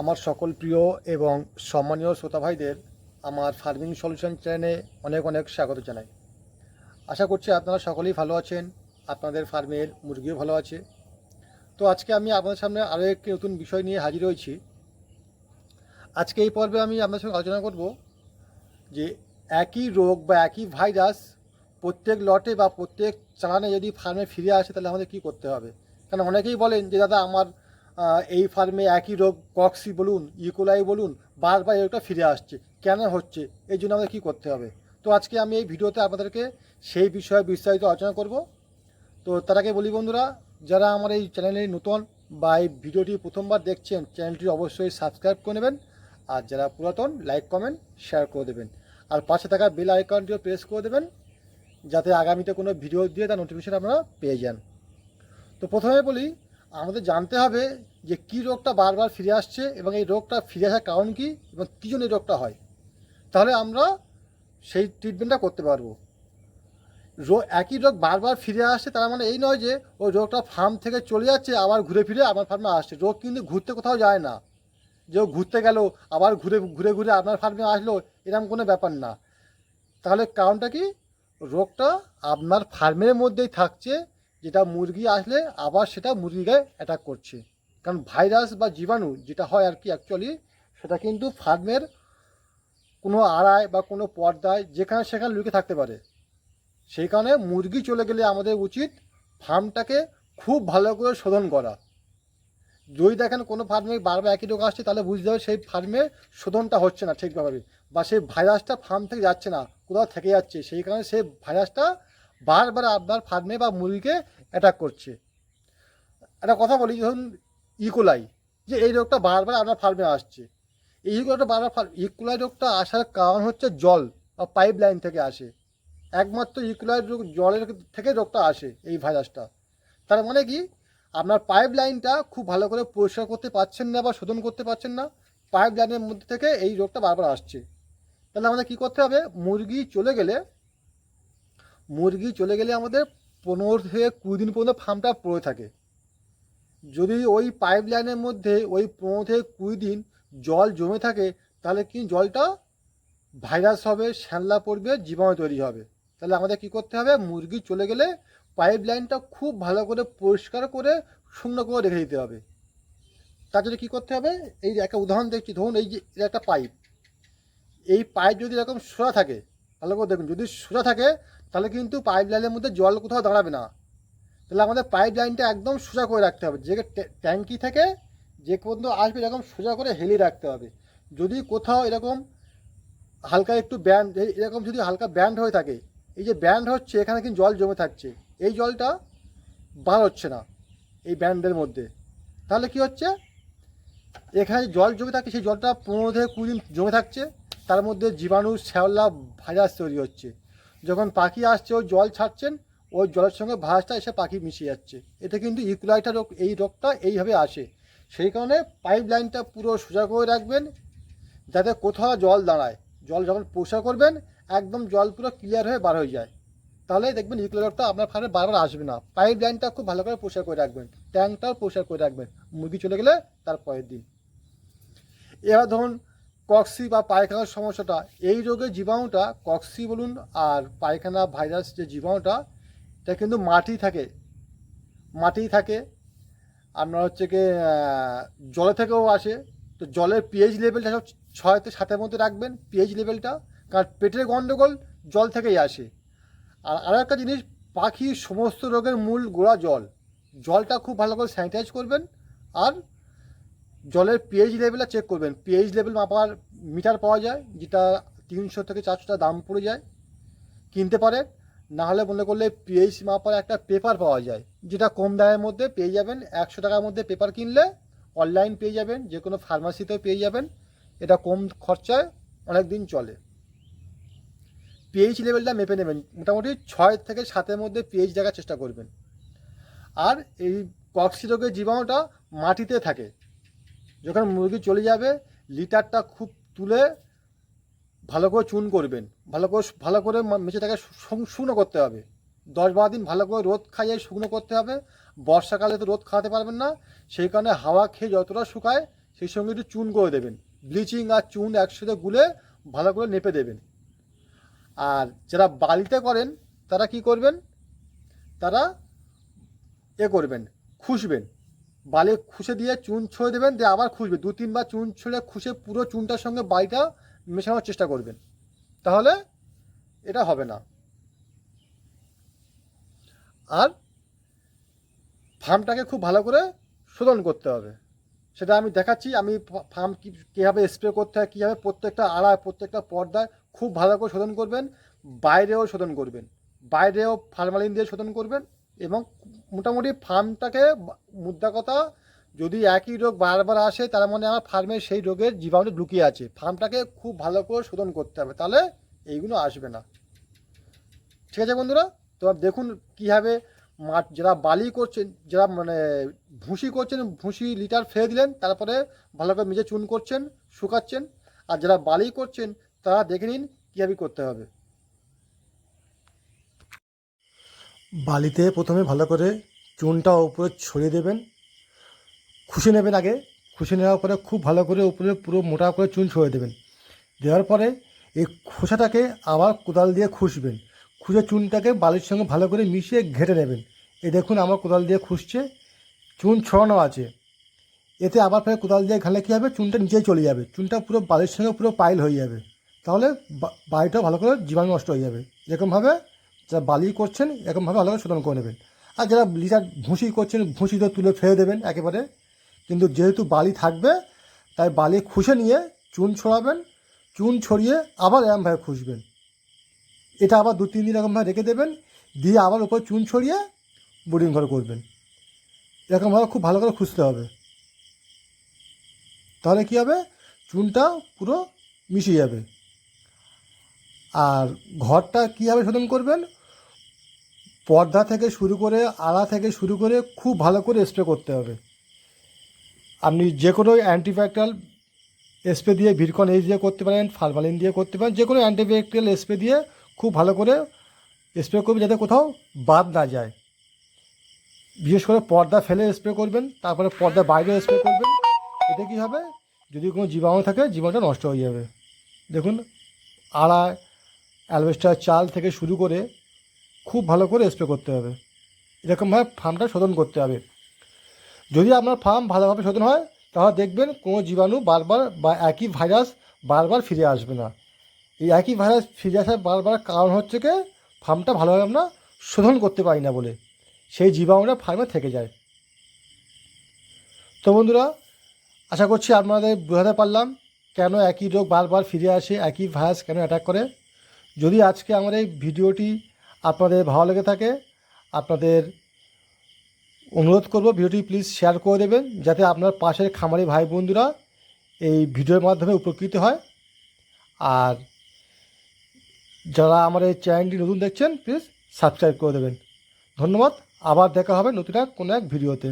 আমার সকল প্রিয় এবং সম্মানীয় শ্রোতা ভাইদের আমার ফার্মিং সলিউশন চ্যানেলে অনেক অনেক স্বাগত জানাই। আশা করছি আপনারা সকলেই ভালো আছেন, আপনাদের ফার্মের মুরগিও ভালো আছে। তো আজকে আমি আপনাদের সামনে আরও একটি নতুন বিষয় নিয়ে হাজির হয়েছি। আজকে এই পর্বে আমি আপনার সঙ্গে আলোচনা করব যে একই রোগ বা একই ভাইরাস প্রত্যেক লটে বা প্রত্যেক চালানে যদি ফার্মে ফিরে আসে তাহলে আমাদের কী করতে হবে? কারণ অনেকেই বলেন যে, দাদা, আমার এই ফার্মে একই রোগ কক্সি বলুন ইকোলাই বলুন, বারবার এই রোগটা ফিরে আসছে। কেন হচ্ছে? এই জন্য আমাদের কী করতে হবে? তো আজকে আমি এই ভিডিওতে আপনাদেরকে সেই বিষয়ে বিস্তারিত আলোচনা করব। তো তার আগে বলি বন্ধুরা, যারা আমার এই চ্যানেলে নতুন বা এই ভিডিওটি প্রথমবার দেখছেন চ্যানেলটি অবশ্যই সাবস্ক্রাইব করে নেবেন। আর যারা পুরাতন লাইক কমেন্ট শেয়ার করে দেবেন। আর পাশে থাকা বেল আইকনটিও প্রেস করে দেবেন, যাতে আগামীতে কোনো ভিডিও দিয়ে তার নোটিফিকেশন আপনারা পেয়ে যান। তো প্রথমে বলি আমাদের জানতে হবে যে কী রোগটা বারবার ফিরে আসছে এবং এই রোগটা ফিরে আসার কারণ কী এবং কী জন্য এই রোগটা হয়। তাহলে আমরা সেই ট্রিটমেন্টটা করতে পারব। রোগ একই রোগ বারবার ফিরে আসছে, তার মানে এই নয় যে ওই রোগটা ফার্ম থেকে চলে যাচ্ছে, আবার ঘুরে ফিরে আমার ফার্মে আসছে। রোগ কিন্তু ঘুরতে কোথাও যায় না। যে ও ঘুরতে গেল, আবার ঘুরে ঘুরে ঘুরে আপনার ফার্মে আসলো, এরকম কোনো ব্যাপার না। তাহলে কারণটা কি? রোগটা আপনার ফার্মের মধ্যেই থাকছে যেটা মুরগি আসলে আবার সেটা মুরগি গায়ে অ্যাটাক করছে। কারণ ভাইরাস বা জীবাণু যেটা হয় আর কি অ্যাকচুয়ালি সেটা কিন্তু ফার্মের কোনো আড়ায় বা কোনো পর্দায় যেখানে সেখানে লুকে থাকতে পারে। সেই কারণে মুরগি চলে গেলে আমাদের উচিত ফার্মটাকে খুব ভালো করে শোধন করা। যদি দেখেন কোনো ফার্মে বারবার একই রোগ আসছে, তাহলে বুঝতে হবে সেই ফার্মে শোধনটা হচ্ছে না ঠিকভাবে। বা সেই ভাইরাসটা ফার্ম থেকে যাচ্ছে না, কোথাও থেকে যাচ্ছে। সেই কারণে সেই ভাইরাসটা বারবার আপনার ফার্মে বা মুরগিকে অ্যাটাক করছে। একটা কথা বলি, ধরুন ইকোলাই যে এই রোগটা বারবার আপনার ফার্মে আসছে। এই রোগটা বারবার ইকোলাই রোগটা আসার কারণ হচ্ছে জল, বা পাইপ লাইন থেকে আসে। একমাত্র ইকোলাই রোগ জলের থেকে রোগটা আসে এই ভাইরাসটা। তার মানে কি? আপনার পাইপ লাইনটা খুব ভালো করে পরিষ্কার করতে পারছেন না বা শোধন করতে পারছেন না পাইপ লাইনের মধ্যে থেকে এই রোগটা বারবার আসছে। তাহলে আমাদের কী করতে হবে? মুরগি চলে গেলে মুরগি চলে গেলে আমাদের পনেরো থেকে কুড়ি দিন পর্যন্ত ফার্মটা পড়ে থাকে। যদি ওই পাইপ লাইনের মধ্যে ওই পনেরো থেকে কুড়ি দিন জল জমে থাকে, তাহলে কি জলটা ভাইরাস হবে, শ্যানলা পড়বে, জীবাণু তৈরি হবে। তাহলে আমাদের কি করতে হবে? মুরগি চলে গেলে পাইপ লাইনটা খুব ভালো করে পরিষ্কার করে শূন্য করে রেখে দিতে হবে। তার জন্য কী করতে হবে? এই একটা উদাহরণ দেখছি, ধরুন এই যে একটা পাইপ এই পাইপ যদি এরকম সোজা থাকে, ভালো করে দেখুন, যদি সোজা থাকে তাহলে কিন্তু পাইপ লাইনের মধ্যে জল কোথাও দাঁড়াবে না। তাহলে আমাদের পাইপ লাইনটা একদম সোজা করে রাখতে হবে। যে ট্যাঙ্কি থেকে যে পর্যন্ত আসবে এরকম সোজা করে হেলিয়ে রাখতে হবে। যদি কোথাও এরকম হালকা একটু ব্যান্ড এরকম যদি হালকা ব্যান্ড হয়ে থাকে, এই যে ব্যান্ড হচ্ছে, এখানে কিন্তু জল জমে থাকছে। এই জলটা বার হচ্ছে না এই ব্যান্ডের মধ্যে। তাহলে কি হচ্ছে? এখানে জল জমে থাকে সেই জলটা পনেরো থেকে কুড়ি দিন জমে থাকছে। তার মধ্যে জীবাণু, শ্যাওলা, ভাইরাস তৈরি হচ্ছে। যখন পাখি আসছে ওই জল ছাড়ছেন ওই জলের সঙ্গে ভাইরাসটা এসে পাখি মিশে যাচ্ছে। এতে কিন্তু ইকুলাইটা রোগ, এই রোগটা এইভাবে আসে। সেই কারণে পাইপ লাইনটা পুরো সোজা করে রাখবেন, যাতে কোথাও জল দাঁড়ায়। জল যখন পরিষ্কার করবেন, একদম জল পুরো ক্লিয়ার হয়ে বার হয়ে যায়। তাহলে দেখবেন ইকুলার রোগটা আপনার ফার্মে বারবার আসবে না। পাইপ লাইনটা খুব ভালো করে পরিষ্কার করে রাখবেন, ট্যাঙ্কটাও পরিষ্কার করে রাখবেন। মুরগি চলে গেলে তার পরের দিন। এবার ধরুন কক্সি বা পায়খানার সমস্যাটা, এই রোগের জীবাণুটা কক্সি বলুন আর পায়খানা ভাইরাস যে জীবাণুটা, এটা কিন্তু মাটি থাকে মাটি থাকে। আপনার হচ্ছে কি জলে থেকেও আসে। তো জলের পিএইচ লেভেলটা সব ছয় থেকে সাতের মধ্যে রাখবেন পিএইচ লেভেলটা কারণ পেটের গণ্ডগোল জল থেকেই আসে। আর আরও একটা জিনিস, পাখির সমস্ত রোগের মূল গোড়া জল। জলটা খুব ভালো করে স্যানিটাইজ করবেন, আর জলের পিএইচ লেভেলটা চেক করবেন। পিএইচ লেভেল মাপার মিটার পাওয়া যায়, যেটা তিনশো থেকে চারশো টাকা দাম পড়ে যায়। কিনতে পারেন, না হলে মনে করলে পিএইচ মাপার একটা পেপার পাওয়া যায়, যেটা কম দামের মধ্যে পেয়ে যাবেন। একশো টাকার মধ্যে পেপার কিনলে অনলাইন পেয়ে যাবেন যে কোনো ফার্মাসিতেও পেয়ে যাবেন। এটা কম খরচায় অনেক দিন চলে পিএইচ লেভেলটা মেপে নেবেন, মোটামুটি ছয় থেকে সাতের মধ্যে পিএইচ দেখার চেষ্টা করবেন। আর এই কক্সি রোগের জীবাণুটা মাটিতে থাকে যখন মুরগি চলে যাবে, লিটারটা খুব তুলে ভালো করে চুন করবেন। ভালো করে ভালো করে মেঝেটাকে শুকনো করতে হবে। দশ বারো দিন ভালো করে রোদ খাইয়ে শুকনো করতে হবে। বর্ষাকালে তো রোদ খাওয়াতে পারবেন না। সেই কারণে হাওয়া খেয়ে যতটা শুকায়, সেই সঙ্গে একটু চুন করে দেবেন। ব্লিচিং আর চুন একসাথে গুলে ভালো করে নেপে দেবেন। আর যারা বালিতে করেন, তারা কি করবেন? তারা এ করবেন খুশবেন বালি খুশে দিয়ে চুন ছড়ে দেবেন, দিয়ে আবার খুঁজবে। দু, তিনবার চুন ছড়ে খুশে পুরো চুনটার সঙ্গে বালিটা মেশানোর চেষ্টা করবেন। তাহলে এটা হবে না। আর ফার্মটাকে খুব ভালো করে শোধন করতে হবে। সেটা আমি দেখাচ্ছি, আমি ফার্ম কী, কীভাবে স্প্রে করতে হয়, কীভাবে প্রত্যেকটা আড়ায়, প্রত্যেকটা পর্দায় খুব ভালো করে শোধন করবেন, বাইরেও শোধন করবেন। বাইরেও ফার্মালিন দিয়ে শোধন করবেন এবং মোটামুটি ফার্মটাকে মুদ্রা কথা, যদি একই রোগ বারবার আসে, তার মানে আমার ফার্মে সেই রোগের জীবাণু লুকিয়ে আছে। ফার্মটাকে খুব ভালো করে শোধন করতে হবে, তাহলে এইগুলো আসবে না। ঠিক আছে বন্ধুরা? তো দেখুন কীভাবে মাঠ, যারা বালি করছেন, যারা মানে ভুসি করছেন, ভুসি লিটার ফেলে দিলেন, তারপরে ভালো করে মেঝে চুন করছেন, শুকাচ্ছেন, আর যারা বালি করছেন, তারা দেখে নিন কীভাবে করতে হবে। বালিতে প্রথমে ভালো করে চুনটা উপরে ছড়িয়ে দেবেন। খুশি নেবেন আগে। খুশি নেওয়ার পরে খুব ভালো করে উপরে পুরো মোটা করে চুন ছড়িয়ে দেবেন। দেওয়ার পরে এই খোসাটাকে আবার কোদাল দিয়ে খুশবেন। খুঁজে চুনটাকে বালির সঙ্গে ভালো করে মিশিয়ে ঘেটে নেবেন। এ দেখুন আমার কোদাল দিয়ে খুঁজছে চুন ছড়ানো আছে। এতে আবার ফের কোদাল দিয়ে ঘালে কী হবে? চুনটা নিচে চলে যাবে। চুনটা পুরো বালির সঙ্গে পুরো পাইল হয়ে যাবে। তাহলে বাড়িটা ভালো করে জীবাণু নষ্ট হয়ে যাবে। এরকমভাবে যারা বালি করছেন, এরকমভাবে করে শোধন করে নেবেন। আর যারা লিটার ভুসি করছেন ভুসি তো তুলে ফেলে দেবেন একেবারে। কিন্তু যেহেতু বালি থাকবে, তাই বালি খুশে নিয়ে চুন ছড়াবেন, চুন ছড়িয়ে আবার এরকমভাবে খুঁজবেন এটা আবার দু, তিন দিন এরকমভাবে রেখে দেবেন, দিয়ে আবার উপর চুন ছড়িয়ে বোর্ডিং ঘর করবেন। এরকমভাবে খুব ভালো করে খুঁজতে হবে। তাহলে কী হবে? চুনটা পুরো মিশে যাবে। আর ঘরটা কীভাবে শোধন করবেন? পর্দা থেকে শুরু করে আড়া থেকে শুরু করে খুব ভালো করে স্প্রে করতে হবে। আপনি যে কোনো অ্যান্টিব্যাকটেরিয়াল স্প্রে দিয়ে ভিরকন এইচ দিয়ে করতে পারেন ফার্মালিন দিয়ে করতে পারেন, যে কোনো অ্যান্টিব্যাকটেরিয়াল স্প্রে দিয়ে খুব ভালো করে স্প্রে করবেন যাতে কোথাও বাদ না যায়। বিশেষ করে পর্দা ফেলে স্প্রে করবেন, তারপরে পর্দা বাইরে স্প্রে করবেন। এতে কী হবে? যদি কোনো জীবাণু থাকে, জীবাণুটা নষ্ট হয়ে যাবে। দেখুন, আড়া অ্যালবেস্টার চাল থেকে শুরু করে খুব ভালো করে স্প্রে করতে হবে। এরকমভাবে ফার্মটা শোধন করতে হবে। যদি আপনার ফার্ম ভালোভাবে শোধন হয়, তাহলে দেখবেন কোনো জীবাণু বারবার বা একই ভাইরাস বারবার ফিরে আসবে না। এই একই ভাইরাস ফিরে আসার বারবার কারণ হচ্ছে কি ফার্মটা ভালোভাবে আমরা শোধন করতে পারি না বলে। সেই জীবাণুটা ফার্মে থেকে যায়। তো বন্ধুরা, আশা করছি আপনাদের বোঝাতে পারলাম কেন একই রোগ বারবার ফিরে আসে, একই ভাইরাস কেন অ্যাটাক করে। যদি আজকে আমার এই ভিডিওটি আপনাদের ভালো লেগে থাকে, আপনাদের অনুরোধ করব ভিডিওটি প্লিজ শেয়ার করে দেবেন, যাতে আপনার পাশের খামারি ভাই বন্ধুরা এই ভিডিওর মাধ্যমে উপকৃত হয়। আর যারা আমার এই চ্যানেলটি নতুন দেখছেন প্লিজ সাবস্ক্রাইব করে দেবেন। ধন্যবাদ, আবার দেখা হবে নতুন এক কোনো এক ভিডিওতে